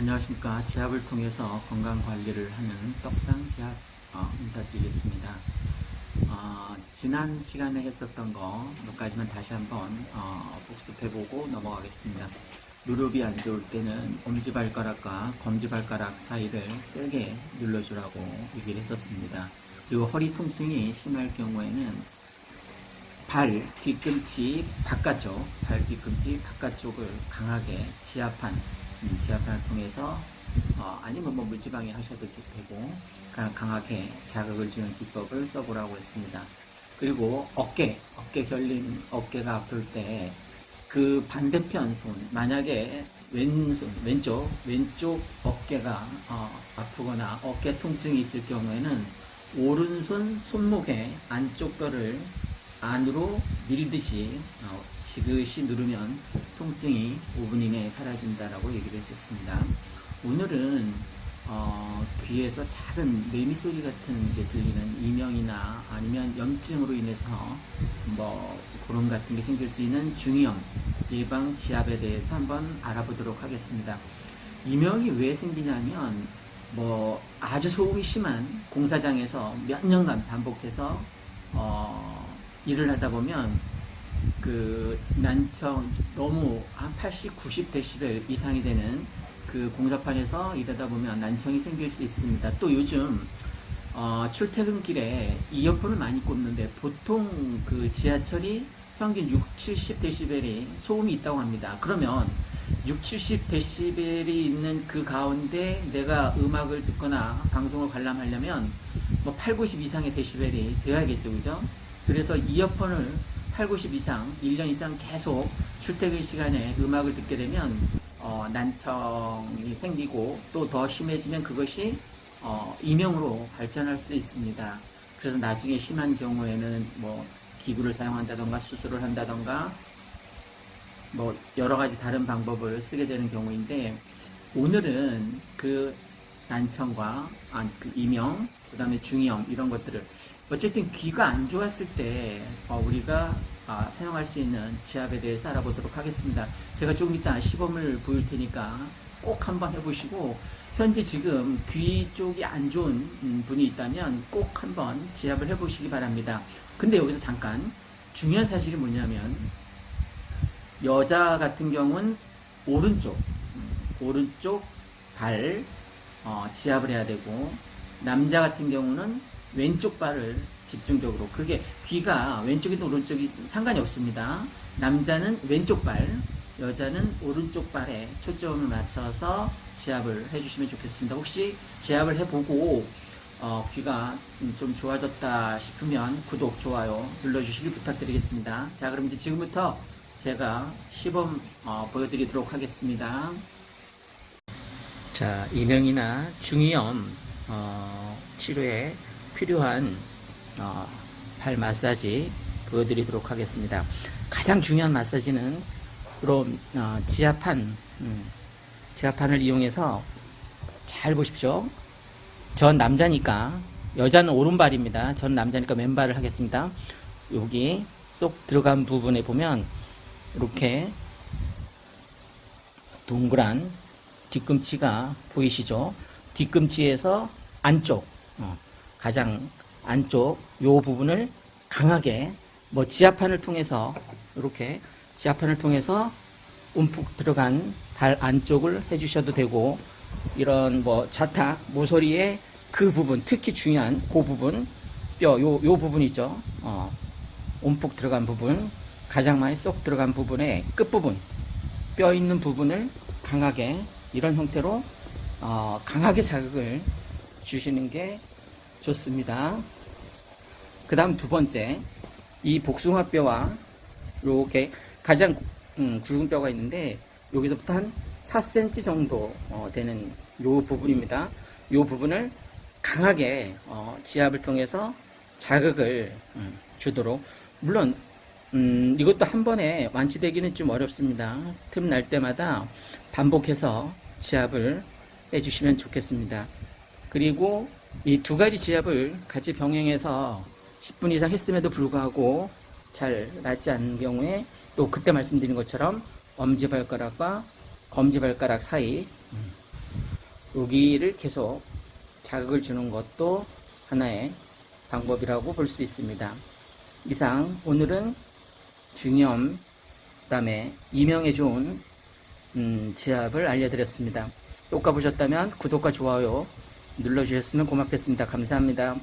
안녕하십니까. 지압을 통해서 건강 관리를 하는 떡상 지압 어, 인사드리겠습니다. 어, 지난 시간에 했었던 거 몇 가지만 다시 한번 어, 복습해보고 넘어가겠습니다. 무릎이 안 좋을 때는 엄지발가락과 검지발가락 사이를 세게 눌러주라고 얘기를 했었습니다. 그리고 허리 통증이 심할 경우에는 발 뒤꿈치 바깥쪽, 발 뒤꿈치 바깥쪽을 강하게 지압한, 음, 지압판을 통해서, 어, 아니면 뭐 물지방에 하셔도 되고, 강- 강하게 자극을 주는 기법을 써보라고 했습니다. 그리고 어깨, 어깨 결림, 어깨가 아플 때, 그 반대편 손, 만약에 왼손, 왼쪽, 왼쪽 어깨가 어, 아프거나 어깨 통증이 있을 경우에는 오른손 손목의 안쪽 뼈를 안으로 밀듯이 어, 지그시 누르면 통증이 5분 이내에 사라진다라고 얘기를 했었습니다. 오늘은 어, 귀에서 작은 매미 소리 같은 게 들리는 이명이나 아니면 염증으로 인해서 뭐 그런 같은 게 생길 수 있는 중이염 예방 지압에 대해서 한번 알아보도록 하겠습니다. 이명이 왜 생기냐면 뭐 아주 소음이 심한 공사장에서 몇 년간 반복해서 어, 일을 하다 보면 그 난청 너무 한 80, 90 데시벨 이상이 되는 그 공사판에서 일하다 보면 난청이 생길 수 있습니다. 또 요즘 어, 출퇴근길에 이어폰을 많이 꽂는데 보통 그 지하철이 평균 6, 70 데시벨이 소음이 있다고 합니다. 그러면 6, 70 데시벨이 있는 그 가운데 내가 음악을 듣거나 방송을 관람하려면 뭐 8, 90 이상의 데시벨이 되어야겠죠, 그죠? 그래서 이어폰을 8, 90 이상, 1년 이상 계속 출퇴근 시간에 음악을 듣게 되면 어, 난청이 생기고 또 더 심해지면 그것이 어, 이명으로 발전할 수 있습니다. 그래서 나중에 심한 경우에는 뭐 기구를 사용한다던가 수술을 한다던가 뭐 여러 가지 다른 방법을 쓰게 되는 경우인데 오늘은 그 난청과 아, 그 이명, 그 다음에 중이염 이런 것들을 어쨌든 귀가 안 좋았을 때 어, 우리가 아, 사용할 수 있는 지압에 대해서 알아보도록 하겠습니다. 제가 조금 이따 시범을 보일 테니까 꼭 한번 해보시고 현재 지금 귀 쪽이 안 좋은 음, 분이 있다면 꼭 한번 지압을 해보시기 바랍니다. 근데 여기서 잠깐 중요한 사실이 뭐냐면 여자 같은 경우는 오른쪽 음, 오른쪽 발 어, 지압을 해야 되고 남자 같은 경우는 왼쪽 발을 집중적으로 그게 귀가 왼쪽이든 오른쪽이 상관이 없습니다. 남자는 왼쪽 발, 여자는 오른쪽 발에 초점을 맞춰서 지압을 해주시면 좋겠습니다. 혹시 지압을 해보고 어, 귀가 음, 좀 좋아졌다 싶으면 구독, 좋아요 눌러주시길 부탁드리겠습니다. 자, 그럼 이제 지금부터 제가 시범 어, 보여드리도록 하겠습니다. 자, 이명이나 중이염 어, 치료에 필요한 어, 발 마사지 보여드리도록 하겠습니다. 가장 중요한 마사지는 그럼 어, 지압판 음, 지압판을 이용해서 잘 보십시오. 전 남자니까 여자는 오른발입니다. 전 남자니까 왼발을 하겠습니다. 여기 쏙 들어간 부분에 보면 이렇게 동그란 뒤꿈치가 보이시죠? 뒤꿈치에서 안쪽, 어, 가장 안쪽 요 부분을 강하게 뭐 지압판을 통해서 이렇게 지압판을 통해서 움푹 들어간 발 안쪽을 해주셔도 되고 이런 뭐 좌탁 모서리의 그 부분 특히 중요한 그 부분 뼈요요 부분 있죠. 어, 움푹 들어간 부분 가장 많이 쏙 들어간 부분의 끝 부분 뼈 있는 부분을 강하게 이런 형태로 어, 강하게 자극을 주시는 게 좋습니다. 그 다음 두 번째, 이 복숭아뼈와 요게 가장 음, 굵은 뼈가 있는데 여기서부터 한 4cm 정도 어, 되는 요 부분입니다. 요 부분을 강하게 어, 지압을 통해서 자극을 음, 주도록 물론 음, 이것도 한 번에 완치되기는 좀 어렵습니다. 틈 날 때마다 반복해서 지압을 해주시면 좋겠습니다. 그리고 이 두 가지 지압을 같이 병행해서 10분 이상 했음에도 불구하고 잘 낫지 않는 경우에 또 그때 말씀드린 것처럼 엄지발가락과 검지발가락 사이 음, 여기를 계속 자극을 주는 것도 하나의 방법이라고 볼 수 있습니다. 이상 오늘은 중염 그다음에 이명에 좋은 음, 지압을 알려드렸습니다. 효과 보셨다면 구독과 좋아요 눌러주셨으면 고맙겠습니다. 감사합니다.